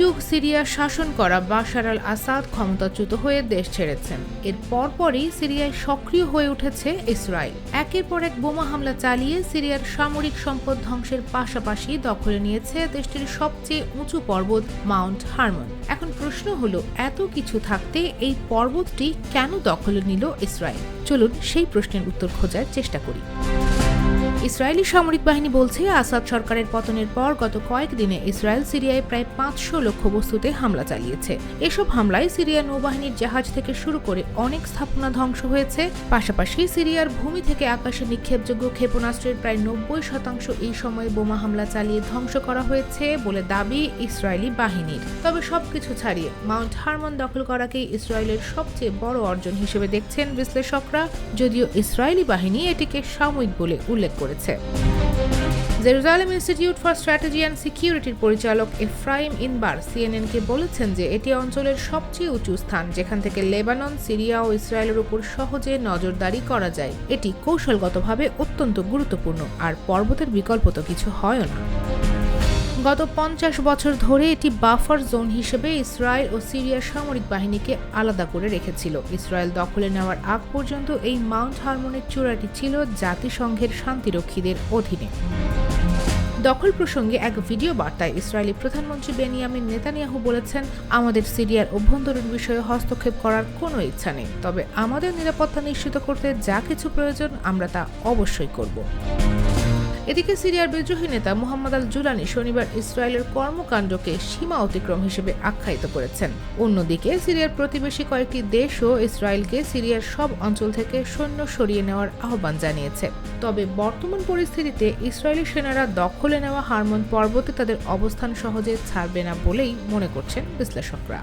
যুগ সিরিয়া শাসন করা বাশার আল আসাদ ক্ষমতাচ্যুত হয়ে দেশ ছেড়েছেন। এর পরপরই সিরিয়ায় সক্রিয় হয়ে উঠেছে ইসরায়েল। একের পর এক বোমা হামলা চালিয়ে সিরিয়ার সামরিক সম্পদ ধ্বংসের পাশাপাশি দখলে নিয়েছে দেশটির সবচেয়ে উঁচু পর্বত মাউন্ট হারমন। এখন প্রশ্ন হলো, এত কিছু থাকতে এই পর্বতটি কেন দখলে নিল ইসরায়েল? চলুন সেই প্রশ্নের উত্তর খোঁজার চেষ্টা করি। ইসরায়েলি সামরিক বাহিনী বলছে, আসাদ সরকারের পতনের পর গত কয়েকদিনে ইসরায়েল সিরিয়ায় প্রায় পাঁচশো লক্ষ্যবস্তুতে হামলা চালিয়েছে। এসব হামলায় সিরিয়া নৌবাহিনীর জাহাজ থেকে শুরু করে অনেক স্থাপনা ধ্বংস হয়েছে। পাশাপাশি সিরিয়ার ভূমি থেকে আকাশে নিক্ষেপযোগ্য ক্ষেপণাস্ত্রের প্রায় নব্বই শতাংশ এই সময়ে বোমা হামলা চালিয়ে ধ্বংস করা হয়েছে বলে দাবি ইসরায়েলি বাহিনীর। তবে সবকিছু ছাড়িয়ে মাউন্ট হারমন দখল করাকেই ইসরায়েলের সবচেয়ে বড় অর্জন হিসেবে দেখছেন বিশ্লেষকরা। যদিও ইসরায়েলি বাহিনী এটিকে সাময়িক বলে উল্লেখ করেছে Jerusalem institute for strategy and সিকিউরিটির পরিচালক এফ্রাইম ইনবার সিএনএনকে বলেছেন যে, এটি অঞ্চলের সবচেয়ে উঁচু স্থান, যেখান থেকে লেবানন, সিরিয়া ও ইসরায়েলের উপর সহজে নজরদারি করা যায়। এটি কৌশলগতভাবে অত্যন্ত গুরুত্বপূর্ণ, আর পর্বতের বিকল্প তো কিছু হয় না। গত পঞ্চাশ বছর ধরে এটি বাফার জোন হিসেবে ইসরায়েল ও সিরিয়ার সামরিক বাহিনীকে আলাদা করে রেখেছিল। ইসরায়েল দখলে নেওয়ার আগ পর্যন্ত এই মাউন্ট হারমোনের চূড়াটি ছিল জাতিসংঘের শান্তিরক্ষীদের অধীনে। দখল প্রসঙ্গে এক ভিডিও বার্তায় ইসরায়েলি প্রধানমন্ত্রী বেনিয়ামিন নেতানিয়াহু বলেছেন, আমাদের সিরিয়ার অভ্যন্তরীণ বিষয়ে হস্তক্ষেপ করার কোনো ইচ্ছা নেই, তবে আমাদের নিরাপত্তা নিশ্চিত করতে যা কিছু প্রয়োজন আমরা তা অবশ্যই করব। এদিকে সিরিয়ার বিদ্রোহী নেতা মোহাম্মদ আল জুলানি শনিবার ইসরায়েলের কর্মকাণ্ডকে সীমা অতিক্রম হিসেবে আখ্যায়িত করেছেন। অন্যদিকে সিরিয়ার প্রতিবেশী কয়েকটি দেশও ইসরায়েলকে সিরিয়ার সব অঞ্চল থেকে সৈন্য সরিয়ে নেওয়ার আহ্বান জানিয়েছে। তবে বর্তমান পরিস্থিতিতে ইসরায়েলি সেনারা দখলে নেওয়া হারমোন পর্বতে তাদের অবস্থান সহজে ছাড়বে না বলেই মনে করছেন বিশ্লেষকরা।